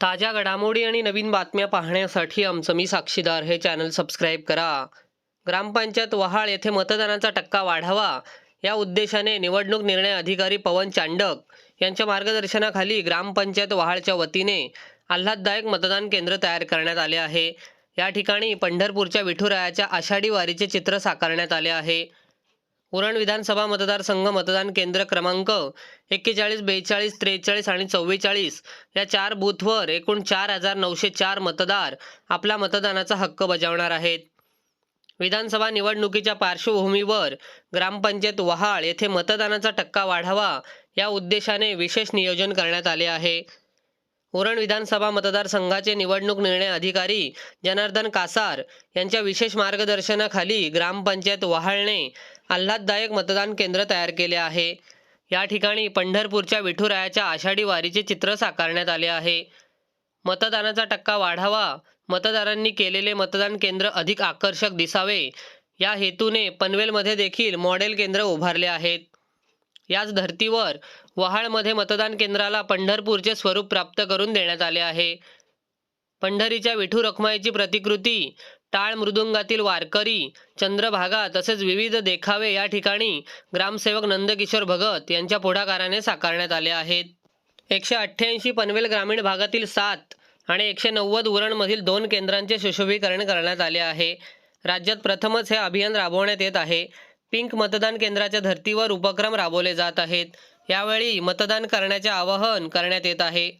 ताज्या घडामोडी आणि नवीन बातम्या पाहण्यासाठी आमचं मी साक्षीदार हे चॅनल सबस्क्राईब करा. ग्रामपंचायत वहाळ येथे मतदानाचा टक्का वाढावा या उद्देशाने निवडणूक निर्णय अधिकारी पवन चांडक यांच्या मार्गदर्शनाखाली ग्रामपंचायत वहाळच्या वतीने आल्हाददायक मतदान केंद्र तयार करण्यात आले आहे. या ठिकाणी पंढरपूरच्या विठुरायाच्या आषाढी वारीचे चित्र साकारण्यात आले आहे. उरण विधानसभा मतदारसंघ मतदान केंद्र क्रमांक एक्केचाळीस बेचाळीस त्रेचाळीस आणि चव्वेचाळीस. या चार बूथवर एकूण चार हजार नऊशे चार मतदार आपला मतदानाचा हक्क बजावणार आहेत. विधानसभा निवडणुकीच्या पार्श्वभूमीवर ग्रामपंचायत वहाळ येथे मतदानाचा टक्का वाढावा या उद्देशाने विशेष नियोजन करण्यात आले आहे. उरण विधानसभा मतदारसंघाचे निवडणूक निर्णय अधिकारी जनार्दन कासार यांच्या विशेष मार्गदर्शनाखाली ग्रामपंचायत वहाळणे आल्हाददायक मतदान केंद्र तयार केले आहे. या ठिकाणी पंढरपूरच्या विठुरायाच्या आषाढी वारीचे चित्र साकारण्यात आले आहे. मतदानाचा टक्का वाढावा मतदारांनी केलेले मतदान केंद्र अधिक आकर्षक दिसावे या हेतूने पनवेलमध्ये देखील मॉडेल केंद्र उभारले आहेत. याच धर्तीवर वहाळमध्ये मतदान केंद्राला पंढरपूरचे स्वरूप प्राप्त करून देण्यात आले आहे. पंढरीच्या विठू रखमाईची प्रतिकृती टाळ मृदुंगातील वारकरी चंद्रभागा तसेच विविध देखावे या ठिकाणी ग्रामसेवक नंदकिशोर भगत यांच्या पुढाकाराने साकारण्यात आले आहेत. एकशे अठ्ठ्याऐंशी पनवेल ग्रामीण भागातील सात आणि एकशे नव्वद उरणमधील दोन केंद्रांचे सुशोभीकरण करण्यात आले आहे. राज्यात प्रथमच हे अभियान राबवण्यात येत आहे. पिंक मतदान केंद्राच्या धर्तीवर उपक्रम राबवले जात आहेत. यावेळी मतदान करण्याचे आवाहन करण्यात येत आहे.